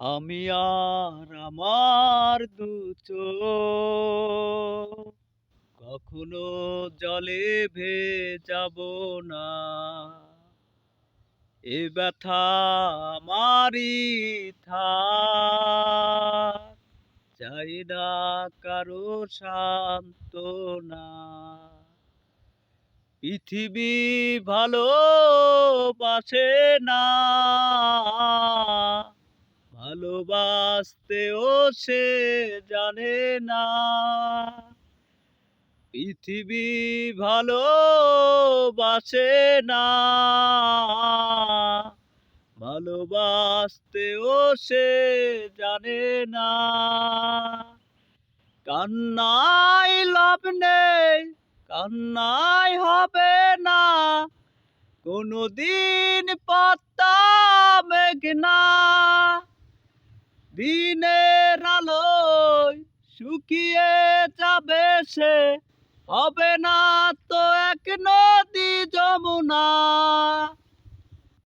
আমি আর আমার দু চোখ কখনো জলে ভেজাব না। এ ব্যথা আমারই চাই না কারও শান্ত না পৃথিবী ভালোবাসে না। ভালোবাসতেও সে জানে না। পৃথিবী ভালোবাসে না। ভালোবাসতেও সে জানে না। কান্নাই লাভ নেই কান্নাই হবে না। কোনদিন পাত্তা মেঘনা দিনের আলোয় শুকিয়ে যাবে সে। হবে না তো এক নদী যমুনা।